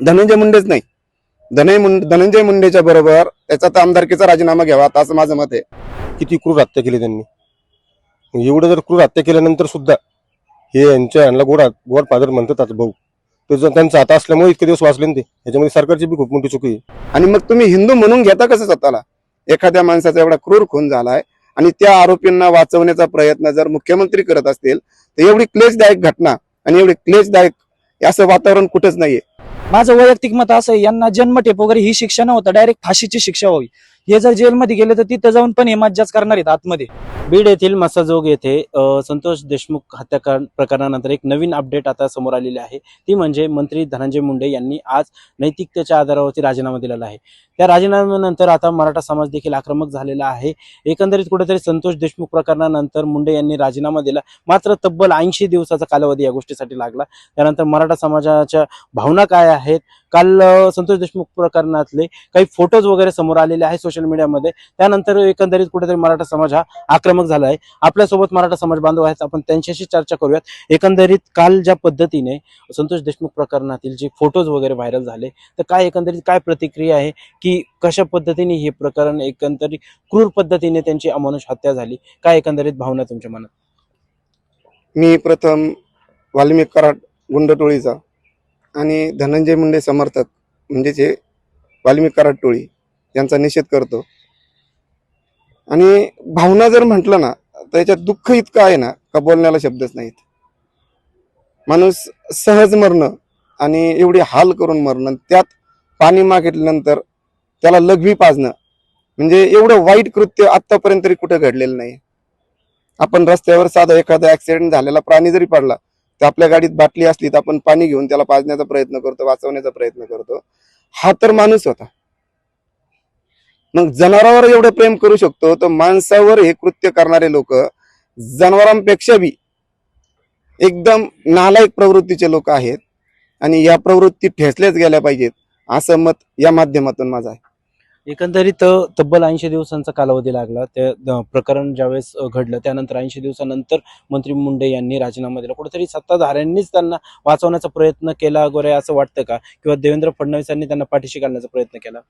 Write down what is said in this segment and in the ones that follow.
धनंजय मुंडेच नाही. धनंजय मुंडे धनंजय मुंडेच्या बरोबर त्याचा तर आमदारकीचा राजीनामा घ्यावा आता असं माझं मत आहे. किती क्रूर हत्या केली त्यांनी. एवढं जर क्रूर हत्या केल्यानंतर सुद्धा हे यांच्या यांना गोड गोड फादर म्हणतात आता भाऊ. तो जर त्यांचा आता असल्यामुळे इतके दिवस वाचले ते. याच्यामध्ये सरकारची बी खूप मोठी चुकी आहे. आणि मग तुम्ही हिंदू म्हणून घेता कसं स्वतःला? एखाद्या माणसाचा एवढा क्रूर खून झालाय आणि त्या आरोपींना वाचवण्याचा प्रयत्न जर मुख्यमंत्री करत असतील तर एवढी क्लेशदायक घटना आणि एवढी क्लेशदायक असं वातावरण कुठंच नाहीये. माझं वैयक्तिक मत असं यांना यांना जन्मठेप वगैरे ही शिक्षा नव्हतं डायरेक्ट फाशीची शिक्षा व्हावी. हे जर जेलमध्ये गेले तर तिथं जाऊन पण हे मज्जाच करणार आहेत आतमध्ये. बीड येथील मसाजोग येथे संतोष देशमुख हत्याकांड प्रकरणानंतर एक नवीन अपडेट आता समोर आलेली आहे. ती म्हणजे मंत्री धनंजय मुंडे यांनी आज नैतिकतेच्या आधारावरती राजीनामा दिलेला आहे. त्या राजीनाम्यानंतर आता मराठा समाज देखील आक्रमक झालेला आहे. एकंदरीत कुठेतरी संतोष देशमुख प्रकरणानंतर मुंडे यांनी राजीनामा दिला. मात्र तब्बल ऐंशी दिवसाचा कालावधी या गोष्टीसाठी लागला. त्यानंतर मराठा समाजाच्या भावना काय आहेत? काल संतोष देशमुख प्रकरणातले काही फोटोज वगैरे समोर आलेले आहेत सोशल मीडियामध्ये त्यानंतर एकंदरीत कुठेतरी मराठा समाज हा आक्रमक झाला आहे. आपल्यासोबत मराठा समाज बांधव आहेत. आपण त्यांच्याशी चर्चा करूयात. एकंदरीत काल ज्या पद्धतीने संतोष देशमुख प्रकरणातील जे फोटोज वगैरे व्हायरल झाले तर काय एकंदरीत काय प्रतिक्रिया आहे? की कशा पद्धतीने हे प्रकरण एकंदरीत क्रूर पद्धतीने त्यांची अमानुष हत्या झाली? काय एकंदरीत भावना तुमच्या मनात? मी प्रथम वाल्मिक कराड गुंडटोळीचा आणि धनंजय मुंडे समर्थक म्हणजेच हे वाल्मिक कराड टोळी. यांचा निषेध करतो. आणि भावना जर म्हटलं ना तर याच्यात दुःख इतकं आहे ना का बोलण्याला शब्दच नाहीत. माणूस सहज मरणं आणि एवढी हाल करून मरणं त्यात पाणी मागितल्यानंतर त्याला लघवी पाजणं म्हणजे एवढं वाईट कृत्य आतापर्यंत तरी कुठं घडलेलं नाही. आपण रस्त्यावर साधा एखादा ऍक्सिडेंट झालेला प्राणी जरी पडला तर आपल्या गाडीत बाटली असली तर आपण पाणी घेऊन त्याला पाजण्याचा प्रयत्न करतो वाचवण्याचा प्रयत्न करतो. हा तर माणूस होता. मग जनावरावर एवढं प्रेम करू शकतो तर माणसावर हे कृत्य करणारे लोक जनावरांपेक्षा बी एकदम नालायक प्रवृत्तीचे लोक आहेत आणि या प्रवृत्ती ठेचल्याच गेल्या पाहिजेत असं मत या माध्यमातून माझं आहे. एकंदरीत तब्बल ऐंशी दिवसांचा कालावधी लागला. त्या प्रकरण ज्यावेळेस घडलं त्यानंतर ऐंशी दिवसानंतर मंत्री मुंडे यांनी राजीनामा दिला. कुठेतरी सत्ताधाऱ्यांनीच त्यांना वाचवण्याचा प्रयत्न केला वगैरे असं वाटतं का? किंवा देवेंद्र फडणवीसांनी त्यांना पाठीशी घालण्याचा प्रयत्न केला?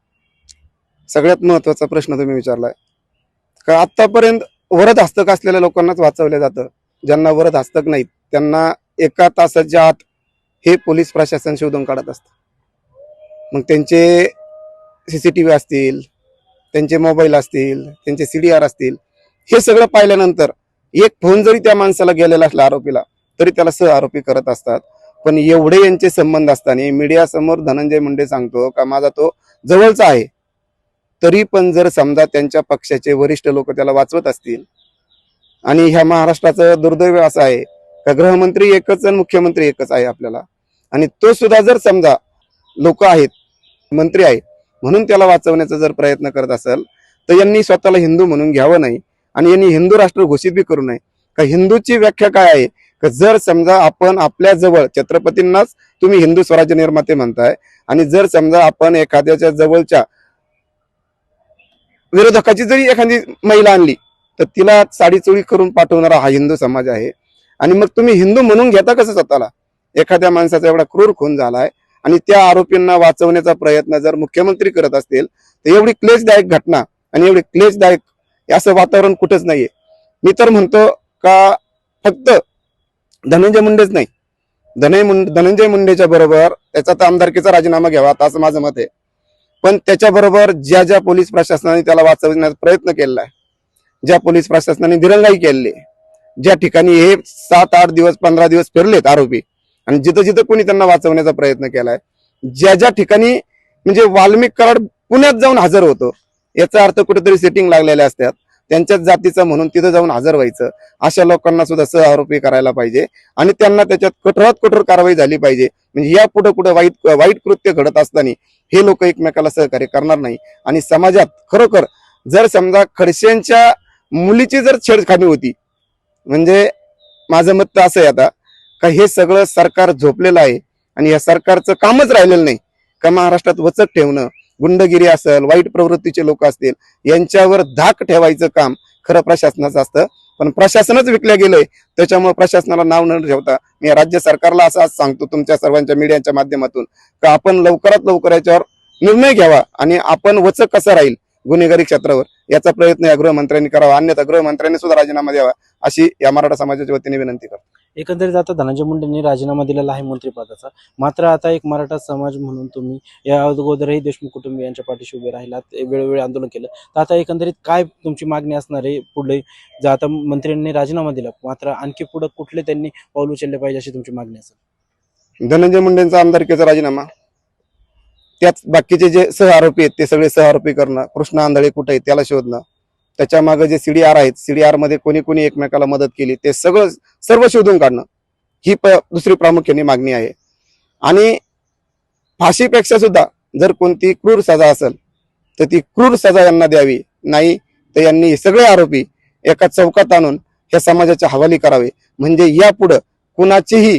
सगळ्यात महत्त्वाचा प्रश्न तुम्ही विचारलाय. का आतापर्यंत वरद हस्तक असलेल्या लोकांनाच वाचवलं जातं. ज्यांना वरद हस्तक नाहीत त्यांना एका तासाच्या आत हे पोलीस प्रशासन शोधून काढत असतं. मग त्यांचे सीसीटीव्ही असतील त्यांचे मोबाईल असतील त्यांचे सी डी आर असतील हे सगळं पाहिल्यानंतर एक फोन जरी त्या माणसाला गेलेला असला आरोपीला तरी त्याला सह आरोपी करत असतात. पण एवढे यांचे संबंध असताना मीडियासमोर धनंजय मुंडे सांगतो का माझा तो जवळचा आहे. तरी पण जर समजा त्यांच्या पक्षाचे वरिष्ठ लोक त्याला वाचवत असतील आणि ह्या महाराष्ट्राचं दुर्दैव असं आहे का गृहमंत्री एकच आणि मुख्यमंत्री एकच आहे आपल्याला आणि तो सुद्धा जर समजा लोक आहेत मंत्री आहेत म्हणून त्याला वाचवण्याचा जर प्रयत्न करत असेल तर यांनी स्वतःला हिंदू म्हणून घ्यावं नाही आणि यांनी हिंदू राष्ट्र घोषित बी करू नये. का हिंदूची व्याख्या काय आहे? का जर समजा आपण आपल्या जवळ छत्रपतींनाच तुम्ही हिंदू स्वराज्य निर्माते म्हणताय आणि जर समजा आपण एखाद्याच्या जवळच्या विरोधकाची जरी एखादी महिला आणली तर तिला साडीचोळी करून पाठवणारा हा हिंदू समाज आहे. आणि मग तुम्ही हिंदू म्हणून घेता कसं स्वतःला? एखाद्या माणसाचा एवढा क्रूर खून झालाय आणि त्या आरोपींना वाचवण्याचा प्रयत्न जर मुख्यमंत्री करत असतील तर एवढी क्लेशदायक घटना आणि एवढी क्लेशदायक असं वातावरण कुठंच नाहीये. मी तर म्हणतो का फक्त धनंजय मुंडेच नाही. धनंजय मुंडे धनंजय मुंडेच्या बरोबर त्याचा तर आमदारकीचा राजीनामा घ्यावा असं माझं मत आहे. पण त्याच्याबरोबर ज्या ज्या पोलीस प्रशासनाने त्याला वाचवण्याचा प्रयत्न केला आहे ज्या पोलीस प्रशासनाने दिरंगाई केली ज्या ठिकाणी हे सात आठ दिवस पंधरा दिवस फिरलेत आरोपी आणि जिथं जिथं कोणी त्यांना वाचवण्याचा प्रयत्न केलाय ज्या ज्या ठिकाणी म्हणजे वाल्मिक कराड पुण्यात जाऊन हजर होतो याचा अर्थ कुठेतरी सेटिंग लागलेल्या असतात त्यांच्याच जातीचा म्हणून तिथं जाऊन हजर व्हायचं अशा लोकांना सुद्धा सह आरोपी करायला पाहिजे आणि त्यांना त्याच्यात कठोरात कठोर कारवाई झाली पाहिजे म्हणजे या पुढे कुठे वाईट वाईट कृत्य घडत असताना हे लोक एकमेकाला सहकार्य करणार नाही. आणि समाजात खरोखर जर समजा खडसेंच्या मुलीची जर छेडखानी होती म्हणजे माझं मत तर असं आहे आता का हे सगळं सरकार झोपलेलं आहे आणि या सरकारचं कामच राहिलेलं नाही का महाराष्ट्रात वचक ठेवणं गुंडगिरी असेल वाईट प्रवृत्तीचे लोक असतील यांच्यावर धाक ठेवायचं काम खरं प्रशासनाचं असतं. पण प्रशासनच विकलं गेलंय. त्याच्यामुळे प्रशासनाला नाव न ठेवता मी राज्य सरकारला असं आज सांगतो तुमच्या सर्वांच्या मीडियाच्या माध्यमातून का आपण लवकरात लवकर याच्यावर निर्णय घ्यावा आणि आपण वचक कसं राहील गुन्हेगारी क्षेत्रावर याचा प्रयत्न या गृहमंत्र्यांनी करावा. अन्यथा गृहमंत्र्यांनी सुद्धा राजीनामा द्यावा. अशी या मराठा समाजाच्या वतीने विनंती करतो. एकंदरीत आता धनंजय मुंडेंनी राजीनामा दिलेला आहे मंत्रिपदाचा. मात्र आता एक मराठा समाज म्हणून तुम्ही या अगोदरही देशमुख कुटुंबियांच्या पाठीशी उभे राहिलात वेळोवेळी आंदोलन केलं. तर आता एकंदरीत काय तुमची मागणी असणार आहे पुढे? जर आता मंत्र्यांनी राजीनामा दिला मात्र आणखी पुढे कुठले त्यांनी पाऊल उचलले पाहिजे अशी तुमची मागणी असेल? धनंजय मुंडेंचा आमदारकीचा राजीनामा त्यात बाकीचे जे सह आरोपी आहेत ते सगळे सह आरोपी करणं कृष्ण आंधळे कुठे आहेत त्याला शोधणं त्याच्यामागे जे सीडीआर आहेत सीडीआरमध्ये कोणी कोणी एकमेकाला मदत केली ते सगळं सर्व शोधून काढणं ही दुसरी प्रामुख्याने मागणी आहे. आणि फाशीपेक्षा सुद्धा जर कोणती क्रूर सजा असेल तर ती क्रूर सजा यांना द्यावी. नाही तर यांनी सगळे आरोपी एका चौकात आणून या समाजाच्या हवाली करावे. म्हणजे यापुढं कुणाचीही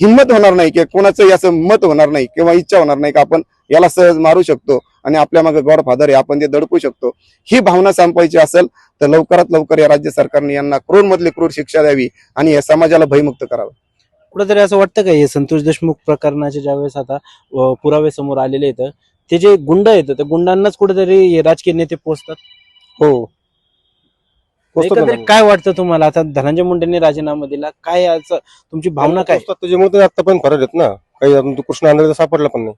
हिंमत होणार नाही किंवा कुणाचं याचं मत होणार नाही किंवा इच्छा होणार नाही की आपण याला सहज मारू शकतो. आणि आपल्या मागे गॉड फादर आहे आपण ते दडपू शकतो. ही भावना संपवायची असेल तर लवकरात लवकर या राज्य सरकारने यांना क्रूर मधली क्रूर शिक्षा द्यावी आणि या समाजाला भयमुक्त करावं. कुठेतरी असं वाटतं का हे संतोष देशमुख प्रकरणाचे ज्यावेळेस आता पुरावे समोर आलेले आहेत ते जे गुंड आहेत त्या गुंडांनाच कुठेतरी राजकीय नेते पोचतात हो. काय वाटतं तुम्हाला? आता धनंजय मुंडेंनी राजीनामा दिला काय याचं तुमची भावना काय? त्याच्यामुळे आता पण फरक आहेत ना. काही कृष्ण आंधळे सापडला पण नाही.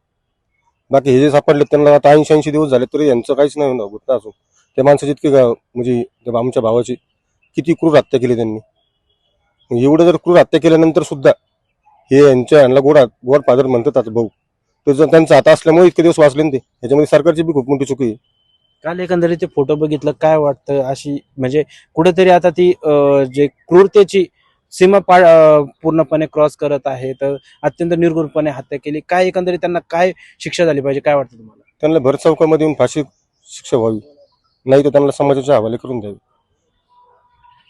बाकी हे जे सापडले त्यांना आता ऐंशी ऐंशी दिवस झाले तरी यांचं काहीच नाही होणार ना असून त्या माणसाची इतकी गा- म्हणजे त्या आमच्या भावाची किती क्रूर हत्या केली त्यांनी. मग एवढं जर क्रूर हत्या केल्यानंतर सुद्धा हे यांच्या यांना गोड गोड पादर म्हणतात आता भाऊ. तो जर त्यांचा हात असल्यामुळे इतके दिवस वाचले ना ते. याच्यामध्ये सरकारची बी खूप मोठी चुकी आहे. काल एकंदरीत ते फोटो बघितलं काय वाटतं अशी म्हणजे कुठेतरी आता ती जे क्रूरतेची सीमा पा पूर्णपणे क्रॉस करत आहे तर अत्यंत निर्गुणपणे हत्या केली. काय एकंदरीत त्यांना काय शिक्षा झाली पाहिजे? काय वाटतं तुम्हाला? त्यांना भर चौकामध्ये येऊन फाशी शिक्षा व्हावी. नाही तर त्यांना समाजाच्या हवाले करून द्यावी.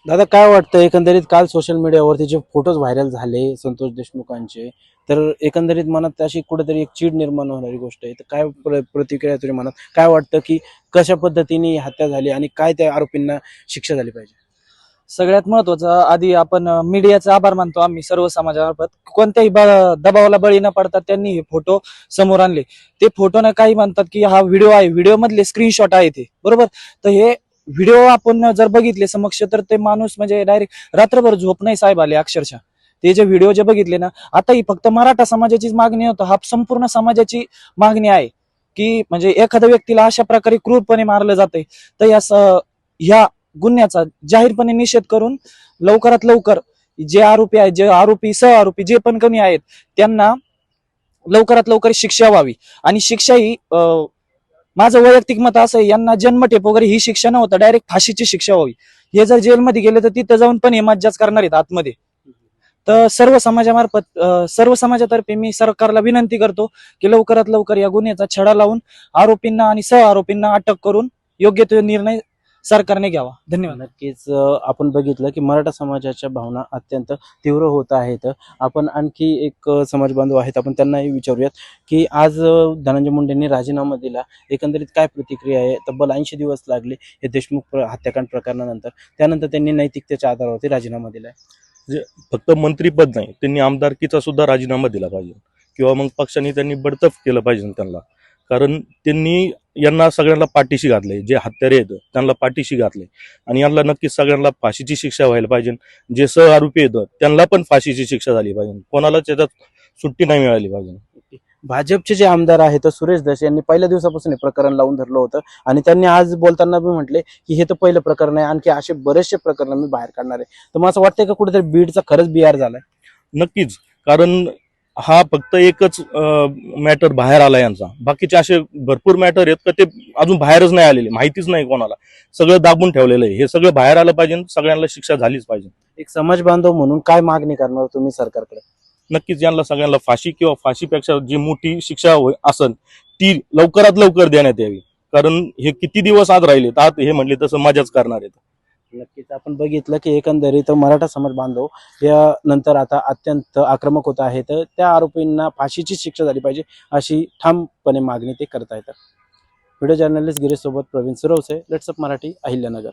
दादा काय वाटतं एकंदरीत काल सोशल मीडियावरती जे फोटोज व्हायरल झाले संतोष देशमुखांचे तर एकंदरीत मनात अशी कुठेतरी एक चीड निर्माण होणारी गोष्ट आहे. तर काय प्र- प्रतिक्रिया आहे तुझ्या मनात? काय वाटतं की कशा पद्धतीने ही हत्या झाली आणि काय त्या आरोपींना शिक्षा झाली पाहिजे? सगळ्यात महत्वाचं आधी आपण मीडियाचा आभार मानतो आम्ही सर्व समाजामार्फत. कोणत्याही दबावाला बळी न पडता त्यांनी हे फोटो समोर आणले. ते फोटो ना काही म्हणतात की हा व्हिडिओ आहे. व्हिडिओ मधले स्क्रीनशॉट आहे ते. बरोबर? तर हे व्हिडिओ आपण जर बघितले समक्ष तर ते माणूस म्हणजे डायरेक्ट रात्रभर झोप नाही साहेब आले अक्षरशः. ते जे व्हिडिओ जे बघितले ना आता ही फक्त मराठा समाजाचीच मागणी होतं. हा संपूर्ण समाजाची मागणी आहे की म्हणजे एखाद्या व्यक्तीला अशा प्रकारे क्रूरपणे मारलं जाते तर या ह्या गुन्ह्याचा जाहीरपणे निषेध करून लवकरात लवकर जे आरोपी आहेत जे आरोपी सह आरोपी जे पण कमी आहेत त्यांना लवकरात लवकर शिक्षा व्हावी. आणि शिक्षा ही अं, माझं वैयक्तिक मत असं आहे यांना जन्मठेप वगैरे ही शिक्षा नव्हतं डायरेक्ट फाशीची शिक्षा व्हावी. हे जर जेलमध्ये गेले तर तिथं जाऊन पण हे मज्जाच करणार आहेत आतमध्ये. तर सर्व समाजामार्फत सर्व समाजातर्फे मी सरकारला विनंती करतो की लवकरात लवकर या गुन्ह्याचा छडा लावून आरोपींना आणि सह आरोपींना अटक करून योग्य तो निर्णय सरकारने घ्यावा. धन्यवाद. नक्कीच आपण बघितलं की मराठा समाजाच्या भावना अत्यंत तीव्र होत आहेत. आपण आणखी एक समाज बांधव आहेत आपण त्यांनाही विचारूयात की आज धनंजय मुंडेंनी राजीनामा दिला. एकंदरीत काय प्रतिक्रिया आहे? तब्बल ऐंशी दिवस लागले हे देशमुख हत्याकांड प्रकरणानंतर. त्यानंतर त्यांनी नैतिकतेच्या आधारावरती राजीनामा दिलाय. फक्त मंत्रीपद नाही त्यांनी आमदारकीचा सुद्धा राजीनामा दिला पाहिजे. किंवा मग पक्षाने त्यांनी बडतफ केलं पाहिजे त्यांना. कारण त्यांनी यांना सगळ्यांना पाठीशी घातले जे हत्यारे आहेत त्यांना पाठीशी घातले. आणि यांना नक्कीच सगळ्यांना फाशीची शिक्षा व्हायला पाहिजे. जे सह आरोपी आहेत त्यांना पण फाशीची शिक्षा झाली पाहिजे. कोणालाच याच्यात सुट्टी नाही मिळाली पाहिजे. भाजपचे जे आमदार आहेत सुरेश दस यांनी पहिल्या दिवसापासून हे प्रकरण लावून धरलं होतं. आणि त्यांनी आज बोलताना बी म्हटले की हे तर पहिलं प्रकरण आहे. आणखी असे बरेचसे प्रकरण मी बाहेर काढणार आहे. तर मला असं वाटतंय का कुठेतरी बीडचा खरंच बिहार झालाय? नक्कीच. कारण हा फक्त एकच मॅटर बाहेर आला यांचा. बाकीचे असे भरपूर मॅटर आहेत का ते अजून बाहेरच नाही आलेले माहितीच नाही कोणाला. सगळं दाबून ठेवलेलं आहे. हे सगळं बाहेर आलं पाहिजे सगळ्यांना शिक्षा झालीच पाहिजे. एक समाज बांधव म्हणून काय मागणी करणार तुम्ही सरकारकडे? नक्कीच यांना सगळ्यांना फाशी किंवा फाशीपेक्षा जी मोठी शिक्षा होय- असेल ती लवकरात लवकर देण्यात यावी. कारण हे किती दिवस आज राहिले आज हे म्हणले तसं मजाच करणार आहेत. नक्कीच. आपण बघितलं की एकंदरीत मराठा समाज बांधव या नंतर आता अत्यंत आक्रमक होत आहेत. त्या आरोपींना फाशीची शिक्षा झाली पाहिजे अशी ठामपणे मागणी ते करत आहेत व्हिडिओ जर्नलिस्ट गिरीशसोबत प्रवीण सुरवसे. लेट्सअप मराठी अहिल्यानगर.